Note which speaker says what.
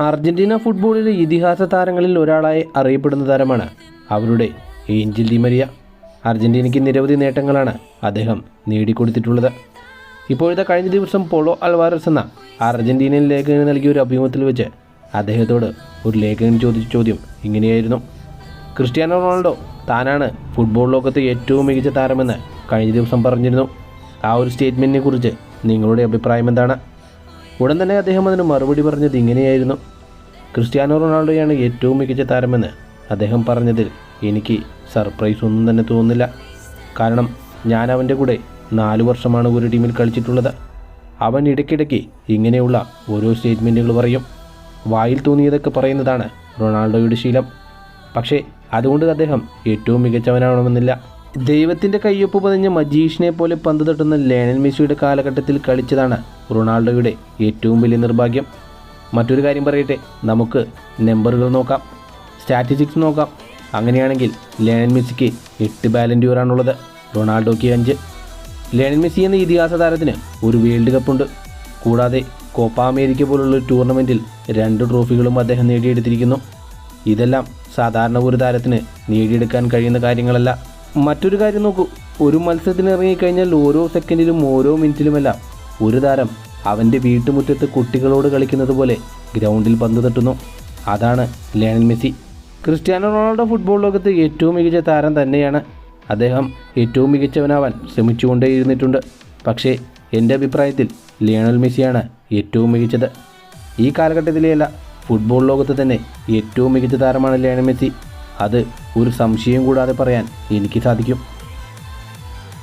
Speaker 1: Argentina ഫുട്ബോളിലെ ഇതിഹാസ താരങ്ങളിൽ ഒരാളായി അറിയപ്പെടുന്ന താരമാണ് അവരുടെ ഏഞ്ചൽ ഡി മരിയ. അർജന്റീനയ്ക്ക് നിരവധി നേട്ടങ്ങളാണ് അദ്ദേഹം നേടിക്കൊടുത്തിട്ടുള്ളത്. ഇപ്പോഴത്തെ കഴിഞ്ഞ ദിവസം പോളോ അൽവാരസ് എന്ന അർജന്റീനിയൻ ലേഖകന് നൽകിയ ഒരു അഭിമുഖത്തിൽ വെച്ച് അദ്ദേഹത്തോട് ഒരു ലേഖകൻ ചോദിച്ച ചോദ്യം ഇങ്ങനെയായിരുന്നു. ക്രിസ്ത്യാനോ റൊണാൾഡോ താനാണ് ഫുട്ബോൾ ലോകത്തെ ഏറ്റവും മികച്ച താരമെന്ന് കഴിഞ്ഞ ദിവസം പറഞ്ഞിരുന്നു. ആ ഒരു സ്റ്റേറ്റ്മെന്റിനെ കുറിച്ച് നിങ്ങളുടെ അഭിപ്രായം എന്താണ്? ഉടൻ തന്നെ അദ്ദേഹം അതിന് മറുപടി പറഞ്ഞത് ഇങ്ങനെയായിരുന്നു. ക്രിസ്ത്യാനോ റൊണാൾഡോയാണ് ഏറ്റവും മികച്ച താരമെന്ന് അദ്ദേഹം പറഞ്ഞതിൽ എനിക്ക് സർപ്രൈസ് ഒന്നും തന്നെ തോന്നുന്നില്ല. കാരണം ഞാൻ അവന്റെ കൂടെ നാല് വർഷമാണ് ഒരു ടീമിൽ കളിച്ചിട്ടുള്ളത്. അവൻ ഇടയ്ക്കിടയ്ക്ക് ഇങ്ങനെയുള്ള ഓരോ സ്റ്റേറ്റ്മെന്റുകൾ പറയും. വായിൽ തോന്നിയതൊക്കെ പറയുന്നതാണ് റൊണാൾഡോയുടെ ശീലം. പക്ഷേ അതുകൊണ്ട് അദ്ദേഹം ഏറ്റവും മികച്ചവനാവണമെന്നില്ല. ദൈവത്തിന്റെ കയ്യൊപ്പ് പതിഞ്ഞ മജീഷിനെ പോലെ പന്ത് തട്ടുന്ന ലേണൽ മെസ്സിയുടെ കാലഘട്ടത്തിൽ കളിച്ചതാണ് റൊണാൾഡോയുടെ ഏറ്റവും വലിയ നിർഭാഗ്യം. മറ്റൊരു കാര്യം പറയട്ടെ നമുക്ക് നമ്പറുകൾ നോക്കാം സ്റ്റാറ്റിസ്റ്റിക്സ് നോക്കാം. അങ്ങനെയാണെങ്കിൽ ലേണൽ മെസ്സിക്ക് എട്ട് ബാലൻഡ്യൂറാണുള്ളത് റൊണാൾഡോയ്ക്ക് അഞ്ച്. ലേണൽ മെസ്സി എന്ന ഇതിഹാസ താരത്തിന് ഒരു വേൾഡ് കപ്പുണ്ട് കൂടാതെ കോപ്പ അമേരിക്ക പോലുള്ള ടൂർണമെന്റിൽ രണ്ട് ട്രോഫികളും അദ്ദേഹം നേടിയെടുത്തിരിക്കുന്നു. ഇതെല്ലാം സാധാരണ ഒരു താരത്തിന് നേടിയെടുക്കാൻ കഴിയുന്ന കാര്യങ്ങളല്ല. മറ്റൊരു കാര്യം നോക്കൂ. ഒരു മത്സരത്തിന് ഇറങ്ങിക്കഴിഞ്ഞാൽ ഓരോ സെക്കൻഡിലും ഓരോ മിനിറ്റിലുമെല്ലാം ഒരു താരം അവന്റെ വീട്ടുമുറ്റത്ത് കുട്ടികളോട് കളിക്കുന്നത് പോലെ ഗ്രൗണ്ടിൽ പന്ത് തട്ടുന്നു. അതാണ് Lionel Messi. Cristiano Ronaldo football ലോകത്ത് ഏറ്റവും മികച്ച താരം തന്നെയാണ്. അദ്ദേഹം ഏറ്റവും മികച്ചവനാവാൻ ശ്രമിച്ചുകൊണ്ടേയിരുന്നിട്ടുണ്ട് പക്ഷേ എന്റെ അഭിപ്രായത്തിൽ ലിയണൽ മെസ്സിയാണ് ഏറ്റവും മികച്ചത്. ഈ കാലഘട്ടത്തിലെയല്ല ഫുട്ബോൾ ലോകത്ത് തന്നെ ഏറ്റവും മികച്ച താരമാണ് ലിയണൽ മെസ്സി. അത് ഒരു സംശയം കൂടാതെ പറയാൻ എനിക്ക് സാധിക്കും.